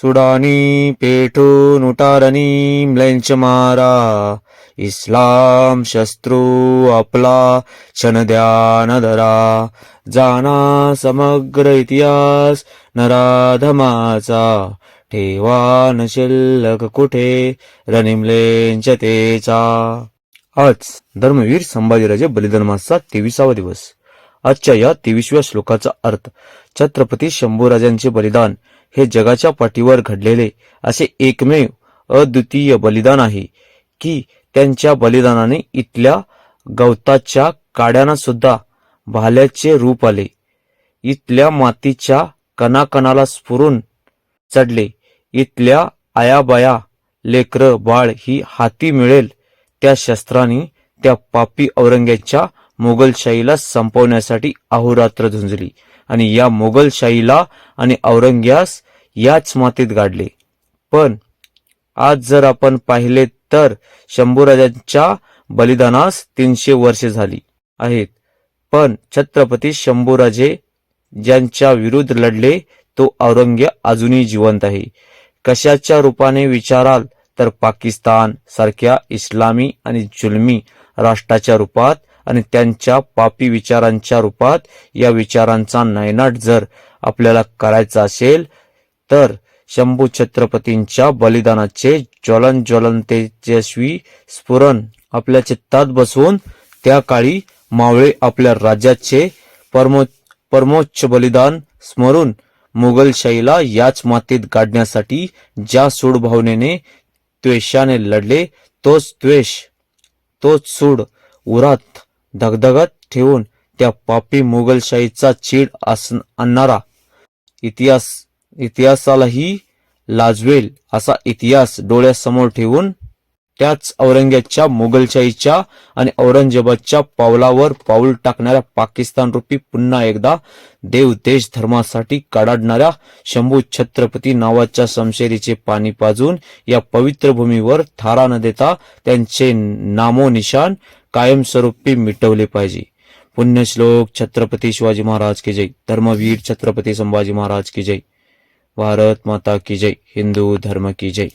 सुडानी पेटून उटारणी म्लेंच मारा. इस्लाम शस्त्रू आपला क्षण ध्यान धरा. जाना समग्र इतिहास नराधमाचा. ठेवा न शिल्लक कुठे रनिमलेंच तेचा. आज धर्मवीर संभाजीराजे बलिदान मासचा तेविसावा दिवस. आजच्या या तेविसव्या श्लोकाचा अर्थ छत्रपती शंभूराजांचे बलिदान हे जगाच्या पाठीवर घडलेले असे एकमेव अद्वितीय बलिदान आहे की त्यांच्या बलिदानाने इथल्या गवताच्या काड्यांना सुद्धा भाल्याचे रूप आले. इथल्या मातीच्या कणाकणाला स्फुरून चढले. इथल्या आयाबाया लेकर बाळ ही हाती मिळेल त्या शस्त्रांनी त्या पापी औरंग्याच्या मोगलशाहीला संपवण्यासाठी अहोरात्र झुंजली आणि या मोगलशाहीला आणि औरंग्यास याच मातीत गाडले. पण आज जर आपण पाहिले तर शंभूराजांच्या बलिदानास तीनशे वर्षे झाली आहेत. पण छत्रपती शंभूराजे ज्यांच्या विरुद्ध लढले तो औरंग्य अजूनही जिवंत आहे. कशाच्या रूपाने विचाराल तर पाकिस्तान सारख्या इस्लामी आणि जुलमी राष्ट्राच्या रूपात आणि त्यांच्या पापी विचारांच्या रूपात या विचारांचा नयनाट जर आपल्याला करायचा असेल तर शंभू छत्रपतींच्या बलिदानाचे ज्वलन ज्वलन तेजस्वी स्फुरण आपल्या चित्तात बसवून त्या काळी मावळे आपल्या राज्याचे परमो परमोच्च बलिदान स्मरून मुघलशाहीला याच मातीत गाडण्यासाठी ज्या सूड भावनेने त्वेषाने लढले तोच त्वेष तोच सूड उरात धगधगत ठेवून त्या पापी मुघलशाहीचा चीड आस आणणारा. इतिहास इतिहासालाही लाजवेल असा इतिहास डोळ्यासमोर ठेवून त्याच औरंग्याच्या मुघलशाहीच्या आणि औरंगजेबाच्या पावलावर पाऊल टाकणाऱ्या पाकिस्तान रूपी पुन्हा एकदा देव देश धर्मासाठी कडाडणाऱ्या शंभू छत्रपती नावाच्या समशेरीचे पाणी पाजून या पवित्र भूमीवर थारा न देता त्यांचे नामोनिशान कायमस्वरूपी मिटवले पाहिजे. पुण्यश्लोक छत्रपती शिवाजी महाराज की जय. धर्मवीर छत्रपती संभाजी महाराज की जय. भारत माता की जय. हिंदू धर्म की जय.